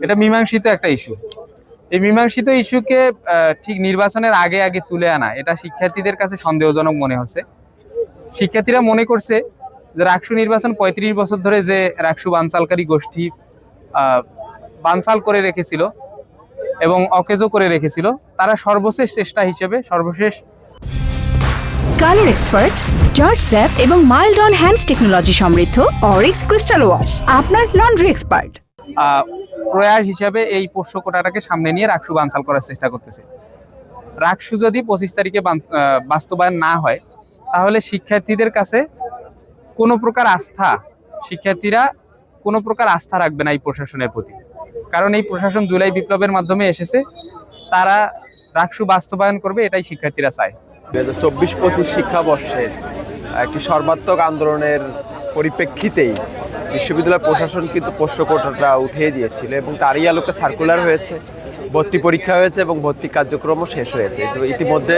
এটা মীমাংসিত একটা ইস্যু এই মীমাংসিত ইস্যুকে ঠিক নির্বাচনের আগে আগে তুলে আনা এটা শিক্ষার্থীদের কাছে সন্দেহজনক মনে হচ্ছে। শিক্ষার্থীরা মনে করছে যে রাকসু নির্বাচন পঁয়ত্রিশ বছর ধরে যে রাকসু বানচালকারী গোষ্ঠী বানচাল করে রেখেছিল এবং অকেজো করে রেখেছিল তারা সর্বশেষ চেষ্টা হিসেবে সর্বশেষ কালার এক্সপার্ট জর্জ স্যাপ এবং মাইল্ড অন হ্যান্ডস টেকনোলজি সমৃদ্ধ অরিক্স ক্রিস্টাল ওয়াশ আপনার লন্ড্রি এক্সপার্ট প্রয়াস হিসাবে এই পোষ্য কোটাটাকে সামনে নিয়ে রাকসু বানচাল করার চেষ্টা করতেছে। রাকসু যদি পঁচিশ তারিখে বাস্তবায়ন না হয়, তাহলে শিক্ষার্থীদের কাছে কোনো প্রকার আস্থা, শিক্ষার্থীরা কোনো প্রকার আস্থা রাখবে না এই প্রশাসনের প্রতি। কারণ এই প্রশাসন জুলাই বিপ্লবের মাধ্যমে এসেছে, তারা রাকসু বাস্তবায়ন করবে, এটাই শিক্ষার্থীরা চায়। দু হাজার চব্বিশ পঁচিশ শিক্ষাবর্ষের একটি সর্বাত্মক আন্দোলনের পরিপ্রেক্ষিতেই বিশ্ববিদ্যালয় প্রশাসন কিন্তু পোষ্য কোটাটা উঠিয়ে দিয়েছিল এবং তারই আলোকে সার্কুলার হয়েছে, ভর্তি পরীক্ষা হয়েছে এবং ভর্তি কার্যক্রমও শেষ হয়েছে। তো ইতিমধ্যে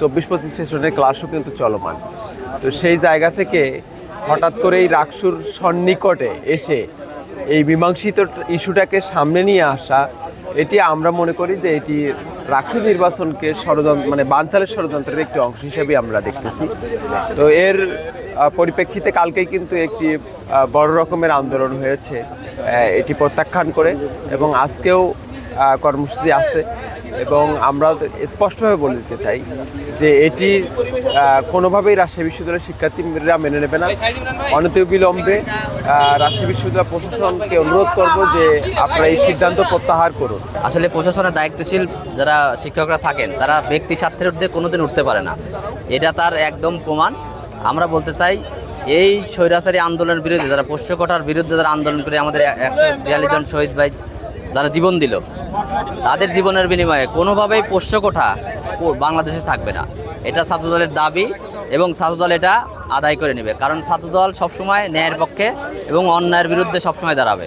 চব্বিশ পঁচিশ সেশনের ক্লাসও কিন্তু চলমান। তো সেই জায়গা থেকে হঠাৎ করে এই রাকসুর সন্নিকটে এসে এই মীমাংসিত ইস্যুটাকে সামনে নিয়ে আসা এটি আমরা মনে করি যে এটি রাখি নির্বাচনকে ষড়যন্ত্র মানে বানচালের ষড়যন্ত্রের একটি অংশ হিসেবে আমরা দেখতেছি। তো এর পরিপ্রেক্ষিতে কালকেই কিন্তু একটি বড় রকমের আন্দোলন হয়েছে। এটি প্রত্যাখ্যান করে এবং আজকেও কর্মসূচি আছে। এবং আমরা স্পষ্টভাবে বলে দিতে চাই যে এটি কোনোভাবেই রাজশাহী বিশ্ববিদ্যালয়ের শিক্ষার্থীরা মেনে নেবে না। অনতিবিলম্বে রাজশাহী বিশ্ববিদ্যালয় প্রশাসনকে অনুরোধ করব যে আপনারা এই সিদ্ধান্ত প্রত্যাহার করুন। আসলে প্রশাসনের দায়িত্বশীল যারা শিক্ষকরা থাকেন, তারা ব্যক্তি স্বার্থের ঊর্ধ্বে কোনোদিন উঠতে পারে না। এটা তার একদম প্রমাণ। আমরা বলতে চাই, এই স্বৈরাচারী আন্দোলনের বিরুদ্ধে, যারা পোষ্যকটার বিরুদ্ধে যারা আন্দোলন করে আমাদের একশো বিয়াল্লিশ জন শহীদ ভাই যারা জীবন দিল, তাদের জীবনের বিনিময়ে কোনোভাবেই পোষ্যকোঠা কো- বাংলাদেশে থাকবে না। এটা ছাত্রদলের দাবি এবং ছাত্রদল এটা আদায় করে নেবে। কারণ ছাত্রদল সবসময় ন্যায়ের পক্ষে এবং অন্যায়ের বিরুদ্ধে সবসময় দাঁড়াবে।